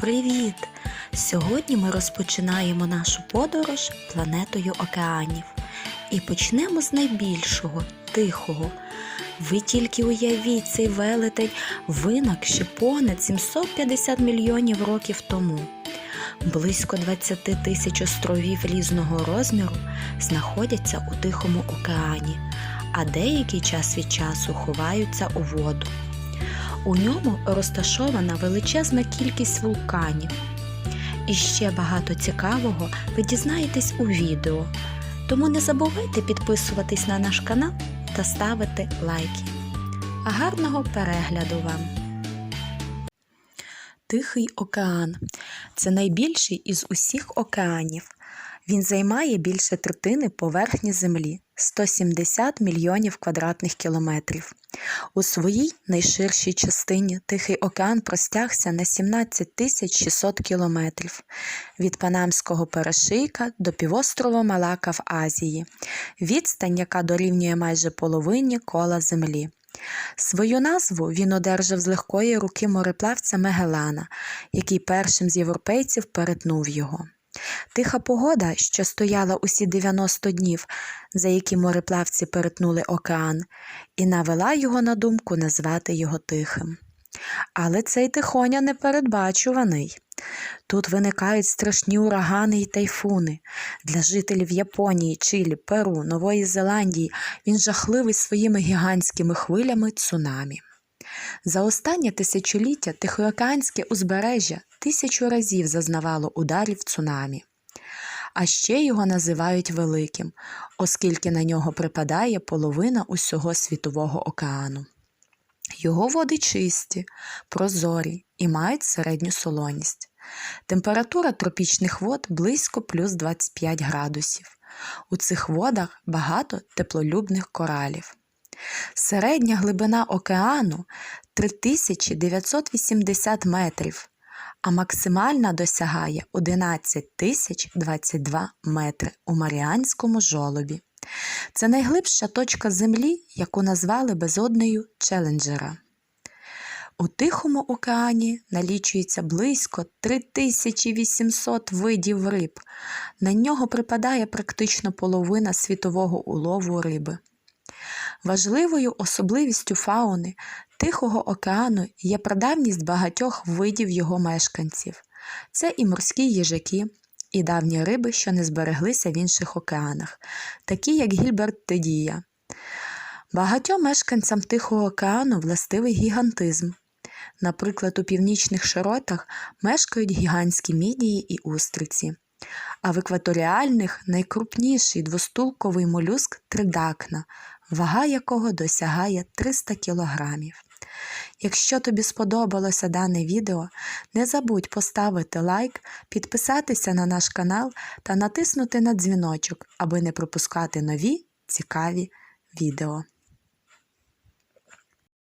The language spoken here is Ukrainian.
Привіт! Сьогодні ми розпочинаємо нашу подорож планетою океанів. І почнемо з найбільшого тихого. Ви тільки уявіть цей велетень винак ще понад 750 мільйонів років тому. Близько 20 тисяч островів різного розміру знаходяться у Тихому океані, а деякий час від часу ховаються у воду. У ньому розташована величезна кількість вулканів. І ще багато цікавого ви дізнаєтесь у відео. Тому не забувайте підписуватись на наш канал та ставити лайки. Гарного перегляду вам! Тихий океан це найбільший із усіх океанів. Він займає більше третини поверхні Землі 170 мільйонів квадратних кілометрів. У своїй найширшій частині Тихий океан простягся на 17 тисяч 600 кілометрів від Панамського перешийка до півострова Малака в Азії, відстань, яка дорівнює майже половині кола Землі. Свою назву він одержав з легкої руки мореплавця Мегелана, який першим з європейців перетнув його. Тиха погода, що стояла усі 90 днів, за які мореплавці перетнули океан, і навела його на думку назвати його тихим. Але цей тихоня непередбачуваний. Тут виникають страшні урагани й тайфуни. Для жителів Японії, Чилі, Перу, Нової Зеландії він жахливий своїми гігантськими хвилями цунамі. За останнє тисячоліття Тихоокеанське узбережжя тисячу разів зазнавало ударів цунамі. А ще його називають великим, оскільки на нього припадає половина усього світового океану. Його води чисті, прозорі і мають середню солоність. Температура тропічних вод близько плюс 25 градусів. У цих водах багато теплолюбних коралів. Середня глибина океану 3980 метрів, а максимальна досягає 11 тисяч 22 метри у Маріанському жолобі. Це найглибша точка Землі, яку назвали безоднею Челенджера. У Тихому океані налічується близько 3800 видів риб. На нього припадає практично половина світового улову риби. Важливою особливістю фауни Тихого океану є прадавність багатьох видів його мешканців. Це і морські їжаки, і давні риби, що не збереглися в інших океанах, такі як Гільберт Тедія. Багатьом мешканцям Тихого океану властивий гігантизм. Наприклад, у північних широтах мешкають гігантські мідії і устриці, а в екваторіальних найкрупніший двостулковий молюск тридакна, вага якого досягає 300 кілограмів. Якщо тобі сподобалося дане відео, не забудь поставити лайк, підписатися на наш канал та натиснути на дзвіночок, аби не пропускати нові цікаві відео.